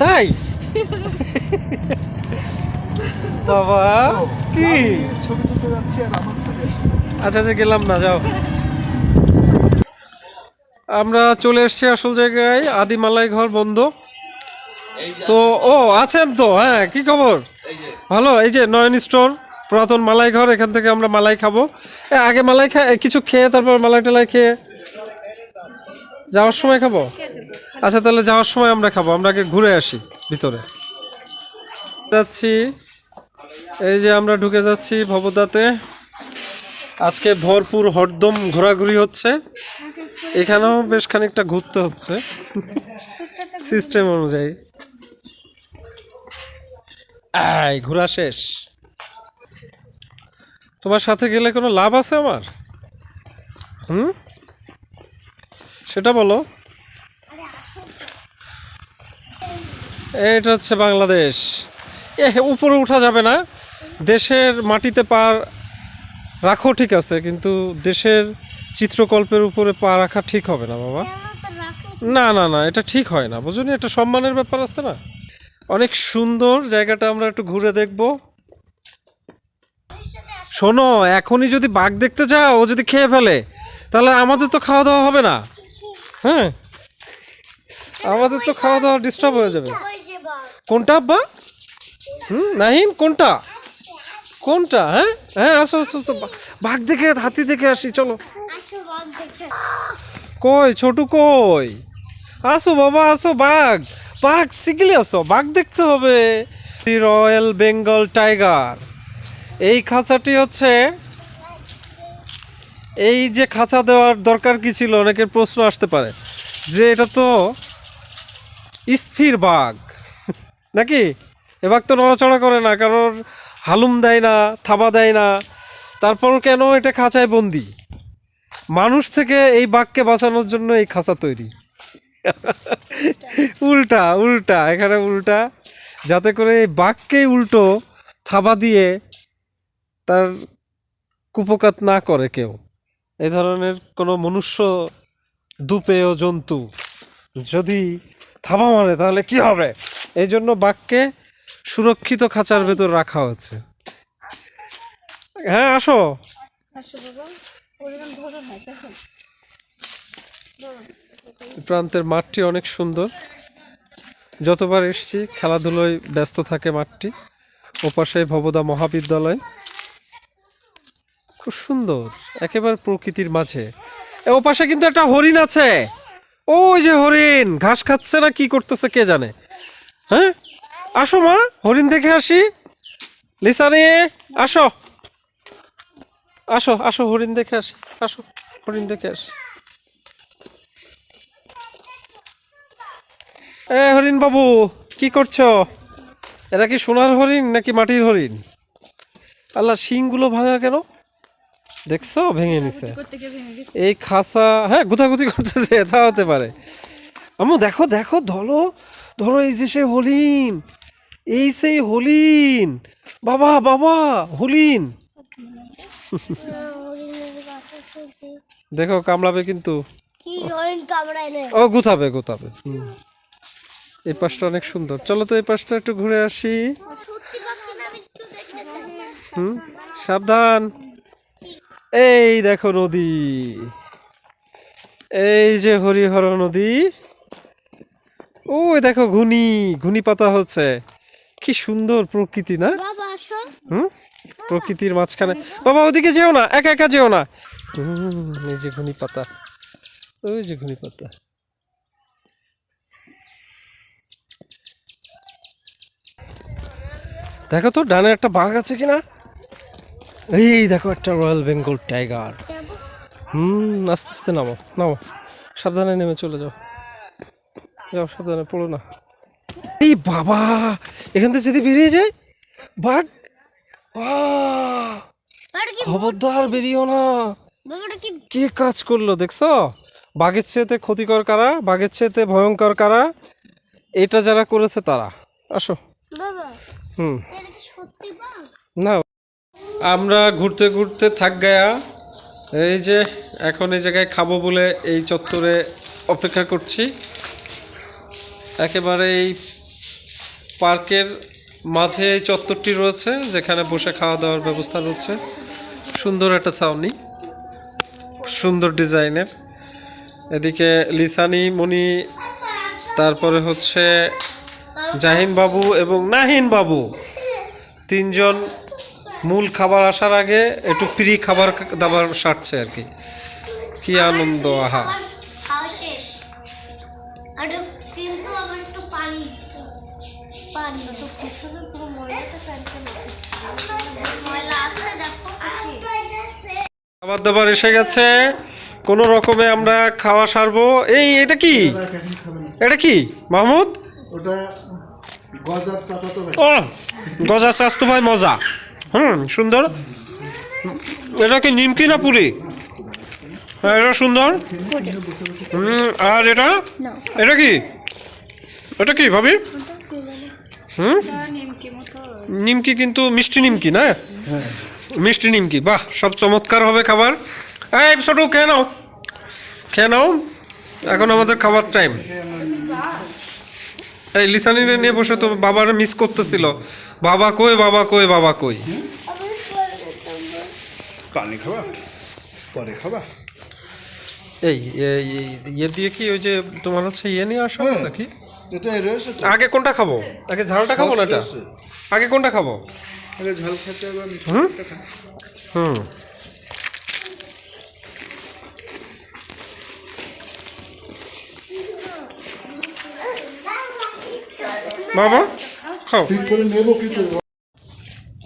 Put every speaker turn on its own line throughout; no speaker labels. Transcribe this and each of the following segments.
তাই? বাবা কি?
ছবি তুলতে যাচ্ছি আর আমার সাথে
আচ্ছা আচ্ছা গেলাম না যাও। আমরা চলে এসেছি আসল জায়গায় আদি মালাই ঘর বন্ধ। তো ও আছেন তো হ্যাঁ কি খবর? ভালো এই যে নয়ন স্টোর পুরাতন মালাই ঘর এখান থেকে আমরা মালাই খাব। আগে মালাই খা কিছু খেয়ে তারপর মালাই টালাই খেয়ে যাওয়ার সময় খাব? আচ্ছা তাহলে যাওয়ার সময় আমরা খাব। আমরা আগে ঘুরে আসি ভিতরে। যাচ্ছি। এই যে আমরা ঢুকে যাচ্ছি ভবদাতে। আজকে ভরপুর হরদম ঘোরাঘুরি হচ্ছে। এখানেও বেশ খানিকটা ঘুরতে হচ্ছে। সিস্টেম অনুযায়ী। আই ঘোরা শেষ। তোমার সাথে গেলে কোনো লাভ আছে আমার? হুম? সেটা বলো। এটা হচ্ছে বাংলাদেশ। এ উপরে উঠা যাবে না। দেশের মাটিতে পা রাখো ঠিক আছে, কিন্তু দেশের চিত্রকল্পের উপরে পা রাখা ঠিক হবে না, বাবা। না না না, এটা ঠিক হয় না বুঝুনি একটা সম্মানের ব্যাপার আছে না? অনেক সুন্দর জায়গাটা আমরা একটু ঘুরে দেখব। শোনো, এখনই যদি বাঘ দেখতে যাও, ও যদি খেয়ে ফেলে, তাহলে আমাদের তো খাওয়া দাওয়া হবে না। হ্যাঁ? আমাদের তো খাওয়া দাওয়া ডিস্টার্ব হয়ে যাবে। কোনটা আব্বা হুম নাহিন কোনটা? কোনটা হ্যাঁ? হ্যাঁ আসো আসো আসো। বাঘ দেখে হাতি দেখে আসি চলো। কই ছোটু কই? আসো বাবা আসো বাঘ। বাঘ শিখলে আসো। বাঘ দেখতে হবে। রয়্যাল বেঙ্গল টাইগার এই খাঁচাটি হচ্ছে এই যে খাঁচা দেওয়ার দরকার কি ছিল? অনেকের প্রশ্ন আসতে পারে। যে এটা তো স্থির বাঘ। নাকি? এ বাঘ তো নড়াচড়া করে না কারণ হালুম দেয় না, থাবা দেয় না। তারপর কেন এটা খাঁচায় বন্দি? মানুষ থেকে এই বাঘকে বাঁচানোর জন্য এই খাঁচা তৈরি। উল্টা উল্টা, এখানে উল্টা। যাতে করে এই বাঘকেই উল্টো থাবা দিয়ে তার কুপকাত না করে কেউ। এই ধরনের কোনো মনুষ্য দুপেয় জন্তু যদি থাবা মারে তাহলে কি হবে? এই জন্য বাঘকে সুরক্ষিত খাঁচার ভেতর রাখা হয়েছে। হ্যাঁ আসো। প্রান্তের মাঠটি অনেক সুন্দর। যতবার এসছি খেলাধুলোয় ব্যস্ত থাকে মাঠটি। ওপাশে ভবদা মহাবিদ্যালয়। খুব সুন্দর, একেবারে প্রকৃতির মাঝে। এ ওপাশে কিন্তু একটা হরিণ আছে। ওই যে হরিণ, ঘাস খাচ্ছে না, কি করতেছে কে জানে? হ্যাঁ? আসো মা, হরিণ দেখে আসি। লিসানি আসো। আসো আসো, হরিণ দেখে আসি। আসো, হরিণ দেখে আসি। এ, হরিণ বাবু, কি করছ? এরা কি সোনার হরিণ নাকি মাটির হরিণ? আল্লাহ, শিংগুলো ভাঙা কেন? দেখছ? ভেঙে নিছে। এই খাসা হ্যাঁ গুতাগুতি করতেছে তা হতে পারে। আমু দেখো দেখো ধরো ধরো এই যে সেই হলিন। এই সেই হলিন। বাবা বাবা হলিন। দেখো কামড়াবে কিন্তু। ও গুথাবে গুতাবে। হুম। এই পাশটা অনেক সুন্দর। চলো তো এই পাশটা একটু ঘুরে আসি। হুম সাবধান। এই দেখো নদী। এই যে হরিহর নদী। ওই দেখো ঘুনি ঘুনি পাতা হচ্ছে। কি সুন্দর প্রকৃতি না? হুম? প্রকৃতির মাঝখানে। বাবা ওদিকে যেও না একা একা যেও না। হুম এই যে ঘুনি পাতা। ওই যে ঘুনি পাতা। দেখো তো ডানে একটা বাঘ আছে কিনা? এই দেখো একটা রয়্যাল বেঙ্গল টাইগার। হুম আস্তে আস্তে নামো নামো। সাবধানে নেমে চলে যাও। যাও সাবধানে পড়ো না। এই বাবা এখান থেকে যদি বেরিয়ে যায় আহ! খবরদার বেরিয়েও না।
কি
কাজ করল দেখছ? বাঘের চেয়েতে ক্ষতিকর কারা? বাঘের চেয়েতে ভয়ঙ্কর কারা? এটা যারা করেছে তারা। আসো। হুম। না। আমরা ঘুরতে ঘুরতে থাক গায়া। এই যে এখন এই জায়গায় খাব বলে এই চত্বরে অপেক্ষা করছি। একেবারে এই পার্কের মাঝে এই চত্বরটি রয়েছে, যেখানে বসে খাওয়া দাওয়ার ব্যবস্থা রয়েছে। সুন্দর একটা ছাউনি, সুন্দর ডিজাইনের। এদিকে লিসানি, মনি, তারপরে হচ্ছে জাহিন বাবু এবং নাহিন বাবু। তিনজন মূল খাবার আসার আগে একটু প্রি খাবার দাবার সারছে আর কি। কি আনন্দ আহা। খাবার দাবার এসে গেছে। কোনো রকমে আমরা খাওয়া সারবো। এই এটা কি? এটা কি? মাহমুদ?
ওটা গজার ভাই।
ও গজা স্বাস্থ্য ভাই মজা। হুম সুন্দর। এটা কি নিমকি না পুরি হ্যাঁ এটা সুন্দর। হুম, আর এটা? এটা কি? এটা কি ভাবি? হুম? নিমকি কিন্তু মিষ্টি নিমকি না? মিষ্টি নিমকি বাহ সব চমৎকার হবে খাবার। এই ছোট খেয়ে নাও। খেয়ে নাও। এখন আমাদের খাবার টাইম এই লিসানিনে নিয়ে বসে তো বাবার মিস করতেছিল। বাবা কই বাবা কই বাবা কই?
পানি খাবা? পরে খাবা।
এই ইয়ে দিয়ে কি ওই যে তোমার হচ্ছে ইয়ে নিয়ে আসা
হ্যাঁ।
নাকি? আগে কোনটা খাব? আগে ঝালটা খাব না এটা? আগে কোনটা খাব?
ঝাল খেতে
হুম? হুম। বাবা?
ঠিক করে নেব কি করব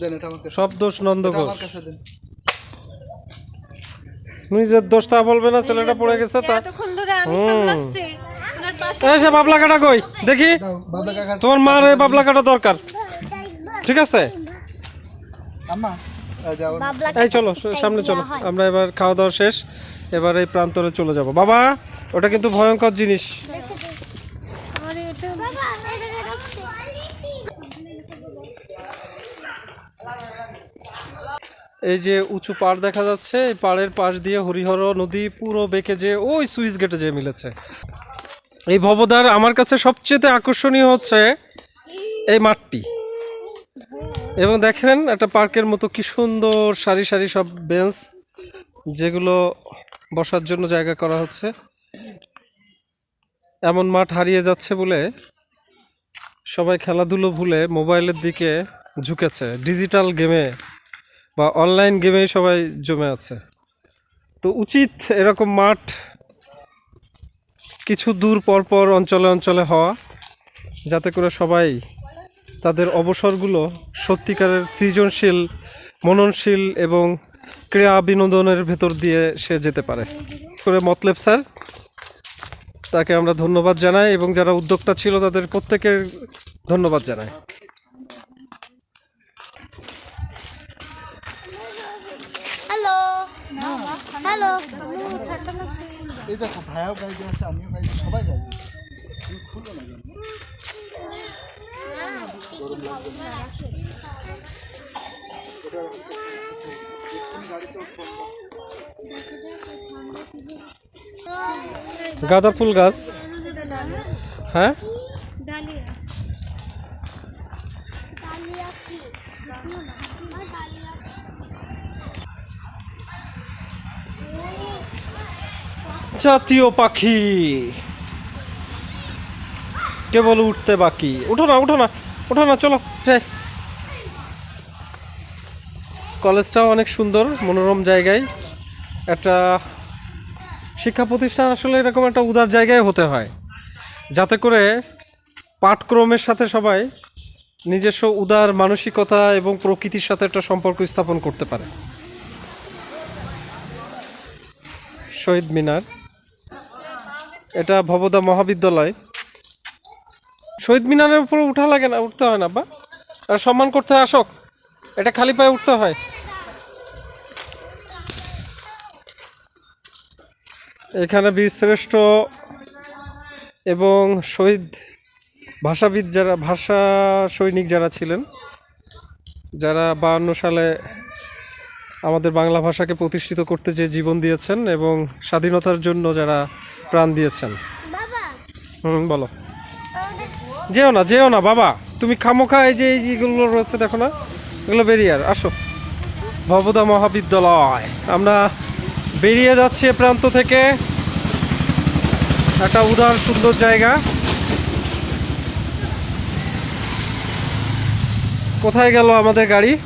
দেন এটা আমার
সব দোষ নন্দ ঘোষ
আমার কাছে দেন।
নিজের দোষটা বলবে না ছেলেটা পড়ে গেছে তা
এতক্ষণ ধরে আমি সামলাচ্ছি। ওনার পাশে
এই সে বাবলা কাটা কই? দেখি।
কাকা
তোমার মার এই বাবলা কাটা দরকার। ঠিক আছে?
আম্মা এই যাও।
এই চলো সামনে চলো। আমরা এবার খাওয়া দাওয়া শেষ। এবার এই প্রান্তরে চলে যাব। বাবা ওটা কিন্তু ভয়ঙ্কর জিনিস। এই যে উঁচু পাড় দেখা যাচ্ছে, এই পাড়ের পাশ দিয়ে হরিহর নদী পুরো বেঁকে যে ওই সুইচ গেটে যে মিলেছে। এই ভবদার আমার কাছে সবচেয়ে আকর্ষণীয় হচ্ছে এই মাঠটি। এবং দেখেন একটা পার্কের মতো কি সুন্দর সারি সারি সব বেঞ্চ, যেগুলো বসার জন্য জায়গা করা হচ্ছে। এমন মাঠ হারিয়ে যাচ্ছে বলে সবাই খেলাধুলো ভুলে মোবাইলের দিকে ঝুঁকেছে। ডিজিটাল গেমে বা অনলাইন গেমেই সবাই জমে আছে। তো উচিত এরকম মাঠ কিছু দূর পর পর অঞ্চলে অঞ্চলে হওয়া, যাতে করে সবাই তাদের অবসরগুলো সত্যিকারের সৃজনশীল, মননশীল এবং ক্রীড়া বিনোদনের ভেতর দিয়ে সে যেতে পারে। করে মতলেব স্যার, তাকে আমরা ধন্যবাদ জানাই এবং যারা উদ্যোক্তা ছিল তাদের প্রত্যেকের ধন্যবাদ জানাই।
এই দেখো, ভাইও গাইতে আছে, আমিও গাইছি সবাই গাইছি তুমি না কেন?
গাঁদা ফুল গাছ। হ্যাঁ? জাতীয় পাখি। কেবল উঠতে বাকি। উঠো না উঠো না উঠো না, চলো, যাই। কলেজটাও অনেক সুন্দর, মনোরম জায়গায়। একটা শিক্ষা প্রতিষ্ঠান আসলে এরকম একটা উদার জায়গায় হতে হয়। যাতে করে পাঠক্রমের সাথে সবাই নিজস্ব উদার মানসিকতা এবং প্রকৃতির সাথে একটা সম্পর্ক স্থাপন করতে পারে। শহীদ মিনার। এটা ভবদা মহাবিদ্যালয়। শহীদ মিনারের উপর উঠা লাগে না, উঠতে হয় না বা আর সম্মান করতে আসক। এটা খালি পায়ে উঠতে হয়। এখানে বীরশ্রেষ্ঠ এবং শহীদ ভাষাবিদ যারা ভাষা সৈনিক যারা ছিলেন, যারা বাহান্ন সালে আমাদের বাংলা ভাষাকে প্রতিষ্ঠিত করতে যে জীবন দিয়েছেন এবং স্বাধীনতার জন্য যারা প্রাণ দিয়েছেন। হুম বলো। যেও না যেও না বাবা। তুমি খামোখা এই যে এই যেগুলো রয়েছে দেখো না। এগুলো বেরিয়ে আর আসো। ভবদা মহাবিদ্যালয়। আমরা বেরিয়ে যাচ্ছি এ প্রান্ত থেকে। একটা উদার সুন্দর জায়গা। কোথায় গেল আমাদের গাড়ি?